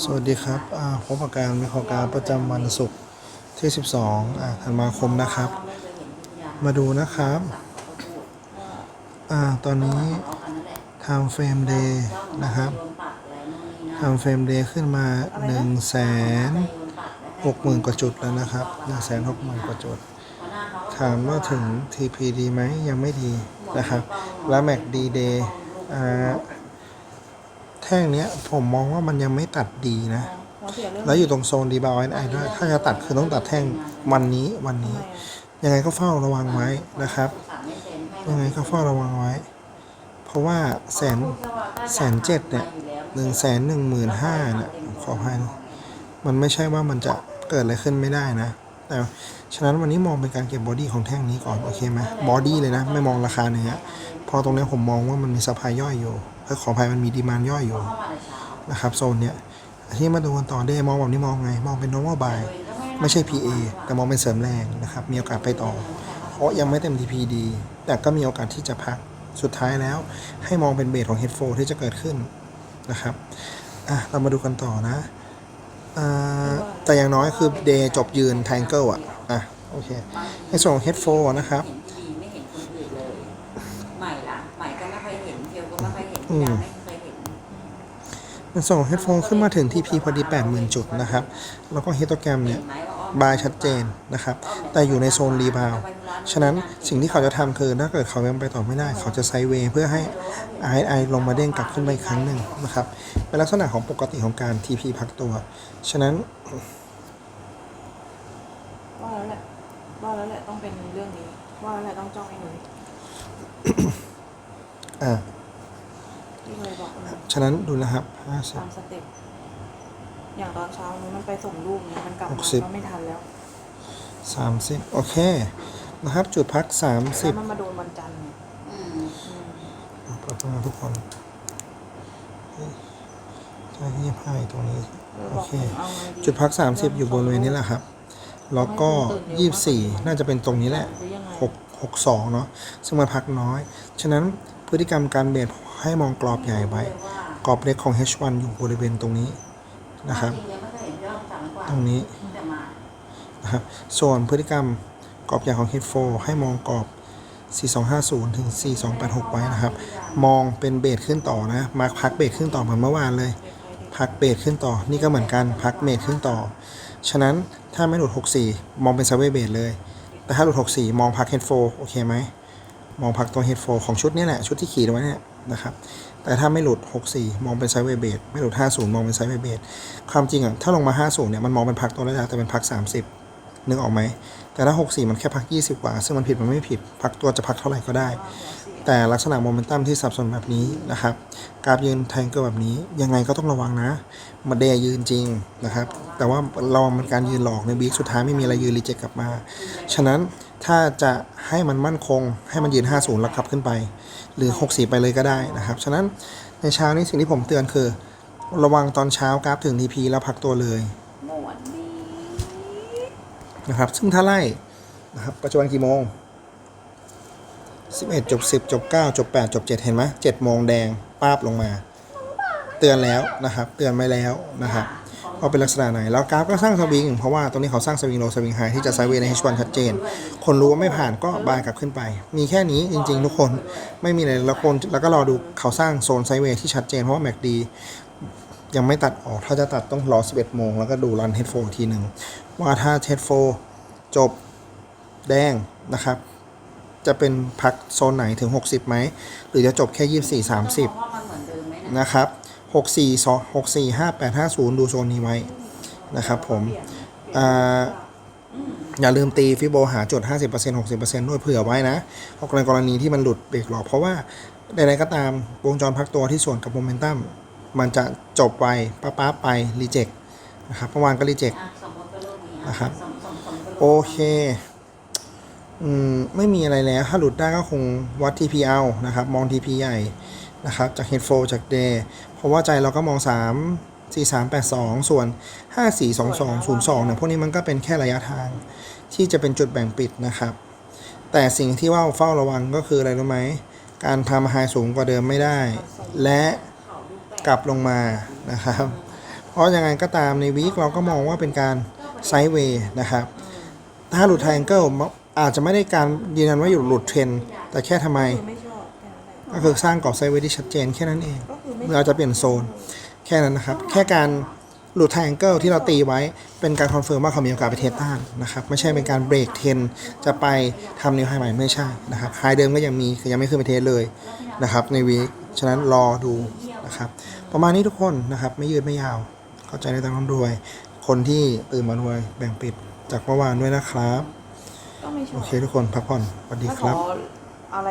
สวัสดีครับพบกับการวิเคราะห์การประจำวันศุกร์ที่ 12อ่าธันวาคมนะครับ มาดูนะครับอตอนนี้ time frame day นะครับ time frame day ขึ้นมา 1 6 0 0 0 0 กว่าจุดแล้วนะครับ 1 6 0 0 0 0 กว่าจุด ถามว่าถึง TP ดีไหมยังไม่ดีนะครับ และ MACD day อ่า แท่งเนี้ยผมมองว่ามันยังไม่ตัดดีนะ แล้วอยู่ตรงโซนดีบาวไอด้วยถ้าจะตัดคือต้องตัดแท่งวันนี้วันนี้ ยังไงก็เฝ้าระวังไว้นะครับ ยังไงก็เฝ้าระวังไว้ เพราะว่าแสนแสนเจ็ดเนี่ยหนึ่งแสนหนึ่งหมื่นห้าเนี่ยขออภัยนะมันไม่ใช่ว่ามันจะเกิดอะไรขึ้นไม่ได้นะ แต่ฉะนั้นวันนี้มองเป็นการเก็บบอดี้ของแท่งนี้ก่อน โอเคไหมบอดี้เลยนะ ไม่มองราคาเนี้ยเพอตรงนี้ผมมองว่ามันมีสปายย่อยอยู่เออ ขออภัยมันมีดีมานย่อยอยู่นะครับโซนเนี้ยที่มาดูกันต่อได้มองแบบนี้มองไง มองเป็น normal buy ไม่ใช่ PA แต่มองเป็นเสริมแรงนะครับ มีโอกาสไปต่อ เพราะยังไม่เต็ม TP ดีแต่ก็มีโอกาสที่จะพักสุดท้ายแล้ว ให้มองเป็นเบสของ head flow ที่จะเกิดขึ้นนะครับอะเรามาดูกันต่อนะแต่อย่างน้อยคือ day จบยืน triangle อะอะโอเคในส่วนของ head flow นะครับ ไม่ค่อยเห็นอืมยังไม่เคยเห็นในส่วนของ head flow ขึ้นมาถึง TP พอดี80,000 จุดนะครับ แล้วก็ histogram เนี่ยไหมว่าอ้อมบายชัดเจนนะครับ แต่อยู่ในโซนรีบาวด์ฉะนั้นสิ่งที่เขาจะทำคือถ้าเกิดเขายังไปต่อไม่ได้ เขาจะไซด์เวย์เพื่อให้ RSI ลงมาเด้งกลับขึ้นไปอีกครั้งหนึ่งนะครับ เป็นลักษณะของปกติของการ TP พักตัว ฉะนั้นว่าแล้วแหละว่าแล้วแหละต้องเป็นเรื่องนี้ ว่าแล้วแหละต้องจ้องไอ้หนุ่ยอ่า ที่เคยบอกนะฉะนั้นดูนะครับตามสเต็ปอย่างตอนเช้านู้นมันไปส่งลูกเนี่ยมันกลับหมากสิบ ก็ไม่ทันแล้ว50 30โอเคนะครับ จุดพักแล้ว30มันมาโดนวันจันทร์เนี่ยอืมอืมปรับมาทุกคนเฮ้ยใช่ยี่ห้าตรงนี้เออโอบอกเค ผมเอาไงดีจุดพัก30อยู่บริเวณนี้แหละครับ แล้วก็24น่าจะเป็นตรงนี้แหละหรือยังไง6 62เนาะซึ่งมันพักน้อย ฉะนั้นพฤติกรรมการเบรด ให้มองกรอบใหญ่ไว้ กรอบเล็กของ H1 อยู่บริเวณตรงนี้นะครับ ตรงนี้นะครับ ส่วนพฤติกรรมกรอบใหญ่ของ H4 ให้มองกรอบ 4250 ถึง 4286 ไว้นะครับ มองเป็นเบรดขึ้นต่อนะ มาพักเบรดขึ้นต่อเหมือนเมื่อวานเลย พักเบรดขึ้นต่อ นี่ก็เหมือนกัน พักเบรดขึ้นต่อ ฉะนั้นถ้าไม่หลุด 64 มองเป็นซเวเบรดเลย แต่ถ้าหลุด 64 มองพัก H4 โอเคไหมมองพักตัว H4 ของชุดนี้แหละ ชุดที่ขีดไว้เนี่ย นะครับ แต่ถ้าไม่หลุด 64 มองเป็นไซด์เวย์เบสไม่หลุด 50 มองเป็นไซด์เวย์เบสความจริงอะถ้าลงมา 50 เนี่ยมันมองเป็นพักตัวระดับแต่เป็นพัก 30 นึกออกไหม แต่ถ้า 64 มันแค่พัก 20 กว่า ซึ่งมันผิดมันไม่ผิด พักตัวจะพักเท่าไหร่ก็ได้ แต่ลักษณะโมเมนตัมที่สับสนแบบนี้นะครับกราฟยืนแทงเกอร์แบบนี้ยังไงก็ต้องระวังนะมาเดยยืนจริงนะครับ แต่ว่าเรามันการยืนหลอกในบีคสุดท้ายไม่มีอะไรยืนรีเจ็คกลับมา ฉะนั้นถ้าจะให้มันมั่นคงให้มันยืน 50 แล้วขับขึ้นไป หรือ64ไปเลยก็ได้นะครับ ฉะนั้นในเช้านี้สิ่งที่ผมเตือนคือ ระวังตอนเช้ากราฟถึง TP แล้วพักตัวเลยนดีนะครับ ซึ่งถ้าไล่นะครับปัจจุบันกี่โมง 11จบ10จบ9จบ8จบ7 เห็นไหม7โมงแดงป้าบลงมา เตือนแล้วนะครับ เตือนไว้แล้วนะครับ ว่าเป็นลักษณะไหน แล้วกราฟก็สร้างสวิงเพราะว่าตรงนี้เขาสร้างสวิงโลสวิงไฮที่จะไซเวย์ใน H1 ชัดเจน คนรู้ว่าไม่ผ่านก็บายกลับขึ้นไป มีแค่นี้จริง ๆ ทุกคนไม่มีอะไรแล้วคนแล้วก็รอดูเขาสร้างโซนไซเวย์ที่ชัดเจนเพราะว่าแม็กดียังไม่ตัดออกถ้าจะตัดต้องรอ 11 โมง แล้วก็ดูรันเฮดโฟทีหนึ่งว่าถ้าเฮดโฟจบแดงนะครับ จะเป็นพักโซนไหนถึง 60ไหม หรือจะจบแค่ 24 30 นะครับ 64 2 64 58 50 ดูโซนนี้ไว้นะครับผมอ่าอย่าลืมตีฟิโบหาจุด 50% 60%ด้วยเผื่อไว้นะเอาในกรณีที่มันหลุดเบรกหลอกเพราะว่าใดๆก็ตามวงจรพักตัวที่ส่วนกับโมเมนตัมมันจะจบไปป้าป้าไป รีเจ็คนะครับเมื่อวานก็รีเจ็คอะสมมติเป็นรูปนี้นะครับสมสมสมเป็นรูปโอเคอืมไม่มีอะไรแล้ว ถ้าหลุดได้ก็คงวัด TP เอานะครับ มอง TP ใหญ่ นะครับจาก Head Flow จาก Day เพราะว่าใจเราก็มอง 3 4 3 8 2 ส่วน 5 4 2 2 0 2เนี่ยพวกนี้มันก็เป็นแค่ระยะทาง ที่จะเป็นจุดแบ่งปิดนะครับ แต่สิ่งที่ว่าเฝ้าระวังก็คืออะไรรู้ไหม การทำไฮสูงกว่าเดิมไม่ได้ และกลับลงมานะครับ เพเพราะยังไงก็ตามในวีคเราก็มองว่าเป็นการไซด์เวย์นะครับ ถ้าหลุดไทแองเกิลอาจจะไม่ได้การยืนยันว่าอยู่หลุดเทรนด์แต่แค่ทำไม ก็คือสร้างกรอบไซด์เวย์ที่ชัดเจนแค่นั้นเองก็คือไม่เราจะเปลี่ยนโซนแค่นั้นนะครับ แค่การหลุดไทแองเกิลที่เราตีไว้เป็นการคอนเฟิร์มว่าเขามีโอกาสไปเทสต้านนะครับไม่ใช่เป็นการเบรกเทรนจะไปทำนิวไฮใหม่ไม่ใช่นะครับไฮเดิมก็ยังมีคือยังไม่ขึ้นไปเทสเลยนะครับในวีคฉะนั้นรอดูนะครับประมาณนี้ทุกคนนะครับไม่ยืดไม่ยาว เข้าใจในตามร่ำรวย คนที่ตื่นมารวยแบ่งปิดจากเมื่อวานด้วยนะครับก็ไม่ชโออบเคทุกคนพักผ่อนสวัสดีถ้าคขรัอบ